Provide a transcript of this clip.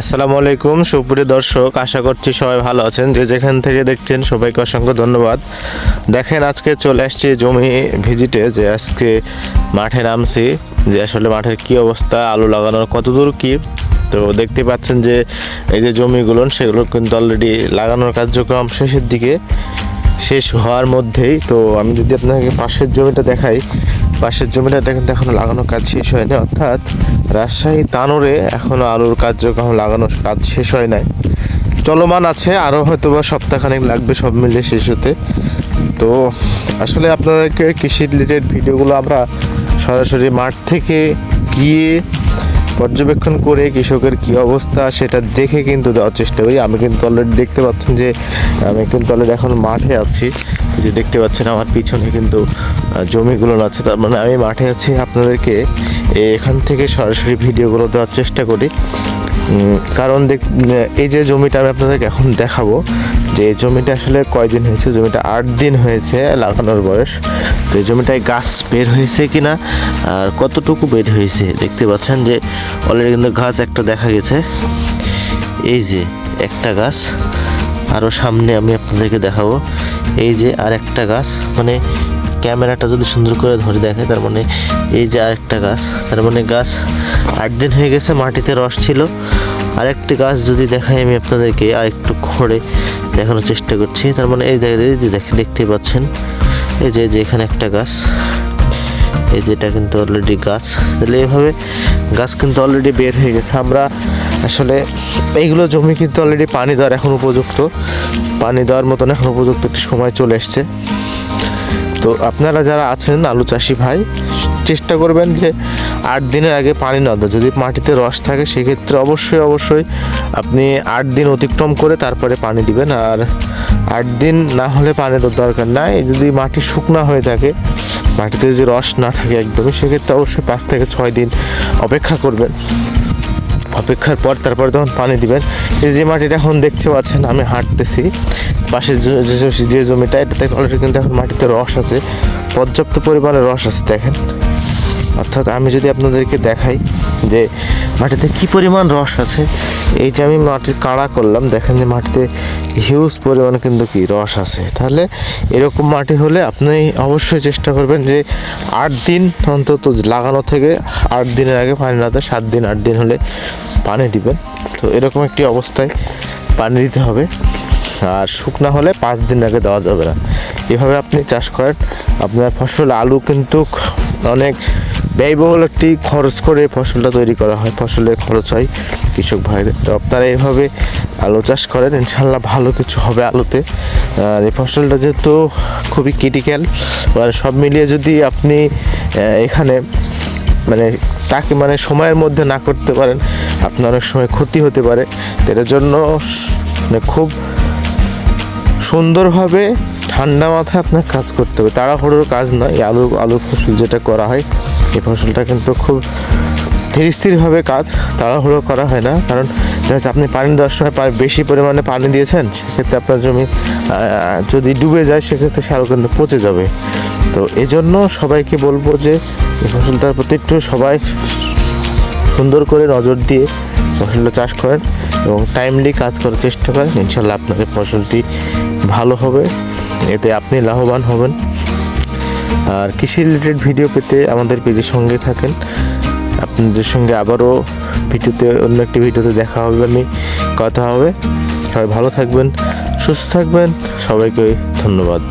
আসসালামু আলাইকুম, সুপ্রিয় দর্শক, আশা করছি সবাই ভালো আছেন। যে যেখান থেকে দেখছেন, সবাইকে অসংখ্য ধন্যবাদ। দেখেন, আজকে চলে আসছি জমি ভিজিটে, যে আজকে মাঠে নামছি, যে আসলে মাঠের কি অবস্থা, আলু লাগানোর কতদূর কি? তো দেখতে পাচ্ছেন যে, এই যে জমিগুলো, সেগুলো কিন্তু অলরেডি লাগানোর কার্যক্রম শেষের দিকে শেষ হওয়ার মধ্যেই। তো আমি যদি আপনাকে পাশের জমিটা দেখাই পাশের জমিটা কিন্তু এখনও লাগানোর কাজ শেষ হয়নি, অর্থাৎ রাজশাহী তানোরে এখনও আলুর কার্যক্রম লাগানোর কাজ শেষ হয় নাই। চলমান আছে আরও হয়তো বা সপ্তাহখানেক লাগবে সব মিলে শেষ হতে। তো আসলে আপনাদেরকে কৃষি রিলেটেড ভিডিওগুলো আমরা সরাসরি মাঠ থেকে গিয়ে পর্যবেক্ষণ করে কৃষকের কি অবস্থা সেটা দেখে কিন্তু দেওয়ার চেষ্টা করি। আমি কিন্তু অলরেডি দেখতে পাচ্ছেন যে, আমি কিন্তু অলরেডি এখন মাঠে আছি। যে দেখতে পাচ্ছেন আমার পিছনে কিন্তু জমিগুলো আছে। তার মানে আমি মাঠে আছি আপনাদেরকে এখান থেকে সরাসরি ভিডিওগুলো দেওয়ার চেষ্টা করি। কারণ দেখ এই যে জমিটা আমি আপনাদেরকে এখন দেখাবো যে জমিটা আসলে কয়দিন হয়েছে? জমিটা আট দিন হয়েছে লাগানোর বয়স। তো এই জমিটায় গাছ বের হয়েছে কি না আর কতটুকু বের হয়েছে দেখতে পাচ্ছেন যে অলরেডি কিন্তু গাছ একটা দেখা গেছে। এই যে একটা গাছ আরও সামনে আমি আপনাদেরকে দেখাবো। এই যে আর একটা গাছ মানে ক্যামেরাটা যদি সুন্দর করে ধরে দেখে, তার মানে এই যে আরেকটা গাছ, তার মানে গাছ আট দিন হয়ে গেছে, মাটিতে রস ছিল। আরেকটি গাছ যদি দেখাই আমি আপনাদেরকে, আরেকটু খড়ে দেখানোর চেষ্টা করছি। তার মানে এই যে দেখে দেখতে পাচ্ছেন, এই যে যে এখানে একটা গাছ, এই যেটা কিন্তু অলরেডি গাছ। তাহলে এইভাবে গাছ কিন্তু অলরেডি বের হয়ে গেছে। আমরা আসলে এইগুলো জমি কিন্তু অলরেডি পানি দেওয়ার এখন উপযুক্ত। পানি দেওয়ার মতন এখন উপযুক্ত একটি সময় চলে এসছে। তো আপনারা যারা আছেন আলু চাষি ভাই, চেষ্টা করবেন যে আট দিনের আগে পানি না দেওয়া যদি মাটিতে রস থাকে, সেক্ষেত্রে অবশ্যই অবশ্যই আপনি আট দিন অতিক্রম করে তারপরে পানি দিবেন। আর আট দিন না হলে পানি দেওয়ার দরকার নাই। যদি মাটি শুকনা হয়ে থাকে, মাটিতে যদি রস না থাকে একদমই, সেক্ষেত্রে অবশ্যই পাঁচ থেকে ছয় দিন অপেক্ষা করবেন। অপেক্ষার পর তারপর যখন পানি দিবেন, এই যে মাটিটা এখন দেখতে পাচ্ছেন, আমি হাঁটতেছি। পাশে যে জমিটা, এটাতে অলরেডি কিন্তু এখন মাটিতে রস আছে, পর্যাপ্ত পরিমাণে রস আছে, দেখেন। অর্থাৎ আমি যদি আপনাদেরকে দেখাই যে মাটিতে কি পরিমাণ রস আছে? এই যে আমি মাটির কাড়া করলাম, দেখেন যে মাটিতে হিউজ পরিমাণ কিন্তু কি রস আছে। তাহলে এরকম মাটি হলে আপনি অবশ্যই চেষ্টা করবেন যে আট দিন অন্তত লাগানো থেকে আট দিনের আগে পানি না দেয়, সাত দিন, আট দিন হলে পানি দিবেন। তো এরকম একটি অবস্থায় পানি দিতে হবে। আর শুকনা হলে পাঁচ দিন আগে দেওয়া যাবে না। এভাবে আপনি চাষ করেন। আপনার ফসল আলু কিন্তু অনেক ব্যয়বহুল একটি খরচ করে ফসলটা তৈরি করা হয় ফসলের খরচ হয় কৃষক ভাইদের। তো আপনারা এইভাবে আলু চাষ করেন ইনশাল্লাহ ভালো কিছু হবে আলুতে। আর এই ফসলটা যেহেতু খুবই ক্রিটিক্যাল মানে সব মিলিয়ে যদি আপনি এখানে মানে তাকে মানে সময়ের মধ্যে না করতে পারেন, আপনার অনেক সময় ক্ষতি হতে পারে। এটার জন্য মানে খুব সুন্দরভাবে ঠান্ডা মাথায় আপনার কাজ করতে হবে। তাড়াহুড়োর কাজ নয়, এই আলু আলু ফসল যেটা করা হয়, এই ফসলটা কিন্তু খুব ধীর স্থিরভাবে কাজ, তাড়াহুড়ো করা হয় না। কারণ আপনি পানি দেওয়ার সময় বেশি পরিমাণে পানি দিয়েছেন, সেক্ষেত্রে আপনার জমি যদি ডুবে যায়, সেক্ষেত্রে সে আলু কিন্তু পচে যাবে। তো এজন্য সবাইকে বলব যে, এই ফসলটার প্রতি একটু সবাই সুন্দর করে নজর দিয়ে ফসলটা চাষ করেন এবং টাইমলি কাজ করার চেষ্টা করেন। ইনশাল্লাহ আপনার ফসলটি ভালো হবে, এতে আপনি লাভবান হবেন। আর কৃষি রিলেটেড ভিডিও পেতে আমাদের পেজের সঙ্গে থাকেন। আপনাদের সঙ্গে আবারও ভিডিওতে, অন্য একটি ভিডিওতে দেখা হবে, আমি কথা হবে। সবাই ভালো থাকবেন, সুস্থ থাকবেন। সবাইকে ধন্যবাদ।